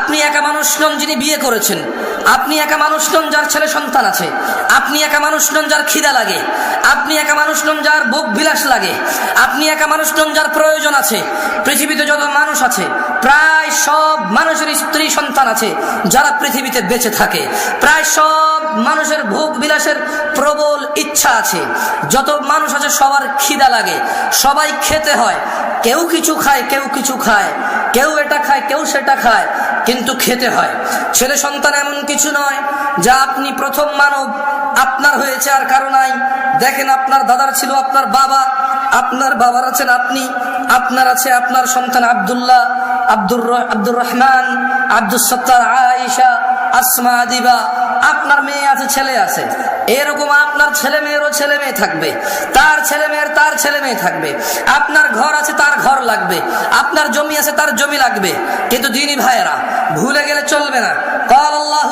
আপনি একা মানুষ নন যিনি বিয়ে করেছেন। আপনি একা মানুষ নন যার ছেলে সন্তান আছে। আপনি একা মানুষ নন যার খিদা লাগে। আপনি একা মানুষ নন যার ভোগ বিলাস লাগে। আপনি একা মানুষ নন যার প্রয়োজন আছে। পৃথিবীতে যত মানুষ আছে, প্রায় সব মানুষের স্ত্রী সন্তান আছে যারা পৃথিবীতে বেঁচে থাকে। প্রায় সব মানুষের ভোগ বিলাসের প্রবল ইচ্ছা আছে। যত মানুষ আছে, সবার খিদা লাগে। সবাই খেতে হয়। কেউ কিছু খায়, কেউ কিছু খায়। কেউ এটা খায়, কেউ সেটা খায়, কিন্তু খেতে হয়। ছেলে সন্তান এমন কিছু নয়, যা আপনি প্রথম মানব। আপনার হয়েছে আর কারও নাই। দেখেন, আপনার দাদার ছিল আপনার বাবা। আপনার বাবার আছেন আপনি। আপনার আছে আপনার সন্তান আব্দুল্লাহ, আব্দুর আব্দুর রহমান আব্দুল সত্তার আয়েশা, আসমা দিবা আপনার মেয়ে আছে, ছেলে আছে। এরকম আপনার ছেলে মেয়েরও ছেলে মেয়ে থাকবে। তার ছেলে মেয়ের তার ছেলে মেয়ে থাকবে। আপনার ঘর আছে, তার ঘর লাগবে। আপনার জমি আছে, তার জমি লাগবে। কিন্তু দিনী ভাইয়েরা, ভুলে গেলে চলবে না। আল্লাহ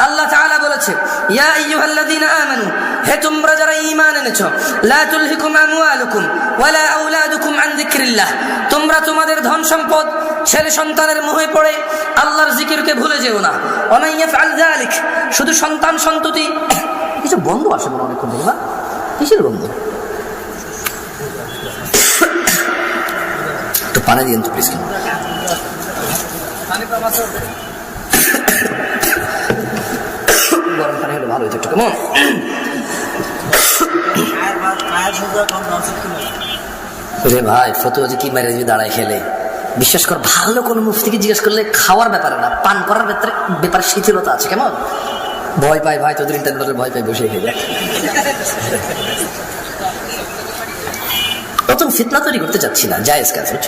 আল্লাহ তাআলা বলেছে, ইয়া আইয়ুহাল্লাযীনা আমানু, হে তোমরা যারা ঈমান এনেছো, লা তুলহিকুম আমওয়ালুকুম ওয়ালা আওলাদুকুম আন যিকরিল্লাহ। তোমরা তোমাদের ধন সম্পদ, ছেলে সন্তানের মুহে পড়ে জিকিরকে ভুলে যেও না। ওমান ইয়াফআল যালিক শুধু সন্তান সন্ততি। কিছু বন্ধ আসে মনে অনেকক্ষণ না কিসের বন্ধ একটু পানি দিন তো প্লিজ গরম পানি হলে ভালো হতো একটু কেমন? রে ভাই ফতুয়া যে কি মারে দাঁড়ায় খেলে। বিশ্বাস কর, ভালো কোনো মুফতিকে জিজ্ঞেস করলে খাওয়ার ব্যাপারে না, পান করার ব্যাপারে ব্যাপারে শিথিলতা আছে, কেমন? ভয় পায় ভাই, তোদের ইন্টারনেটের ভয় পায়, বসে খেয়ে নতুন ফিতনা তৈরি করতে চাচ্ছি না, জায়েজ কাজ, বুঝছ?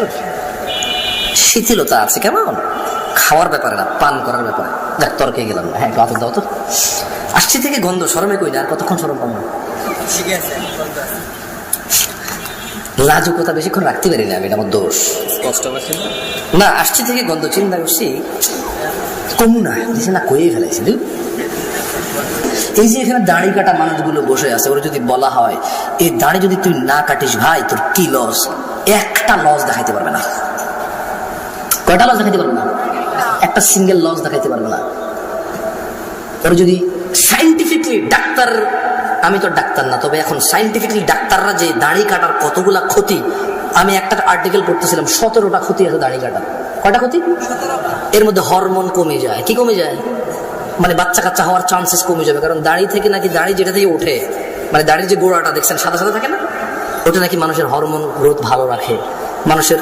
শিথিলতা আছে, কেমন? খাওয়ার ব্যাপারে না, পান করার ব্যাপারে। দেখ, তর্কে গেলাম না হ্যাঁ গাছ দাও তো। আসছি থেকে গন্ধ, সরমে কই না, আর কতক্ষণ সরম পাবো লাজুকতা বেশিক্ষণ রাখতে পারি না আমি এটা আমার দোষ। কষ্ট না আসছি থেকে গন্ধ চিন্তা করছি কমু না দিছে না কয়েই ফেলাইছি? এই যে এখানে দাড়ি কাটা মানুষগুলো বসে আছে ওরা যদি বলা হয় এই দাড়ি যদি তুই না কাটিস ভাই তোর কি লস? একটা লস দেখাইতে পারবে না। কয়টা লস দেখাইতে পারবে না? একটা সিঙ্গেল লস দেখাইতে পারবে না। ওরা যদি সাইন্টিফিকলি ডাক্তার আমি তো ডাক্তার না, তবে এখন সাইন্টিফিকলি ডাক্তাররা যে দাড়ি কাটার কতগুলা ক্ষতি, আমি একটা আর্টিকেল পড়তেছিলাম, সতেরোটা ক্ষতি আছে দাড়ি কাটার। কটা ক্ষতি? এর মধ্যে হরমোন কমে যায়। কি কমে যায়? মানে বাচ্চা কাচ্চা হওয়ার চান্সেস কমে যাবে, কারণ দাড়ি থেকে নাকি দাড়ি যেটা থেকে ওঠে মানে দাড়ির যে গোড়াটা, দেখছেন, সাদা সাদা থাকে না? ওটা নাকি মানুষের হরমোন গ্রোথ ভালো রাখে। মানুষের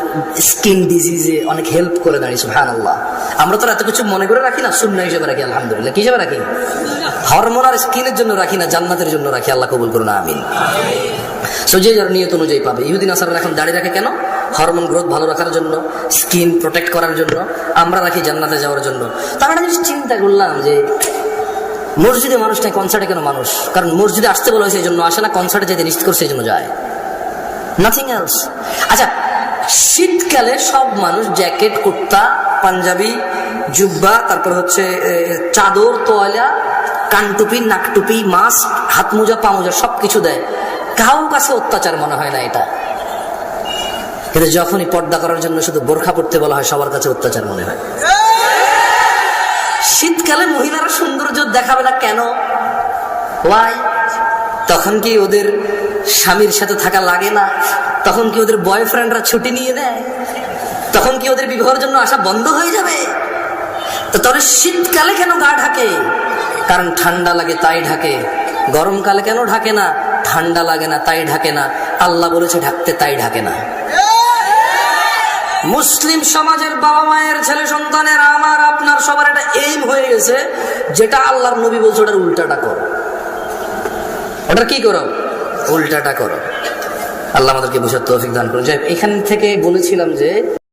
স্কিন ডিজিজে অনেক হেল্প করে দাঁড়িয়েছে হ্যাঁ আল্লাহ আমরা তো এত কিছু মনে করে রাখি না শূন্য হিসেবে রাখি, আলহামদুলিল্লাহ। কি হিসেবে রাখি? হরমোন আর স্কিনের জন্য রাখি না, জান্নাতের জন্য রাখি, আল্লাহ কবুল করুন, আমিন। সো যে যার নিয়ত অনুযায়ী পাবে। ইহুদিন আসার এখন দাঁড়িয়ে রাখে কেন? হরমোন গ্রোথ ভালো রাখার জন্য, স্কিন প্রোটেক্ট করার জন্য, আমরা রাখি জান্নাতে যাওয়ার জন্য। তার একটা জিনিস চিন্তা করলাম যে, মসজিদে মানুষ নাই কনসার্টে কেন মানুষ? কারণ মসজিদে আসতে বলা হয়েছে, এই জন্য আসে না কনসার্টে যেতে নিশ্চিত করছে, এই জন্য যায়। নাথিং এলস আচ্ছা শীতকালে সব মানুষ জ্যাকেট, কুর্তা, পাঞ্জাবি, জুব্বা, তারপর হচ্ছে চাদর, তোয়ালা কানটুপি নাকটুপি মাস্ক, হাত মোজা, পা মোজা সব কিছু দেয়। কাউ কাছে অত্যাচার মনে হয় না এটা। কিন্তু যখনই পর্দা করার জন্য শুধু বোরখা পড়তে বলা হয়, সবার কাছে অত্যাচার মনে হয়। শীতকালে মহিলারা সৌন্দর্য দেখাবে না কেন? ওয়াই তখন কি ওদের স্বামীর সাথে থাকা লাগে না? তখন কি ওদের বয়ফ্রেন্ডরা ছুটি নিয়ে নেয়? তখন কি ওদের বিবাহের জন্য আসা বন্ধ হয়ে যাবে? তো তবে শীতকালে কেন গা ঢাকে? কারণ ঠান্ডা লাগে তাই ঢাকে। গরমকালে কেন ঢাকে না? ঠান্ডা লাগে না তাই ঢাকে না। আল্লাহ বলেছে ঢাকতে তাই ঢাকে না। মুসলিম সমাজের বাবা মায়ের ছেলে সন্তানের, আমার আপনার সবার একটা এইম হয়ে গেছে, যেটা আল্লাহর নবী বলছে, ওটার উল্টাটা করো। ওটার কি করো? উল্টাটা করো। আল্লাহ আমাদেরকে বুঝার তৌফিক দান করুন। এখান থেকে বলেছিলাম যে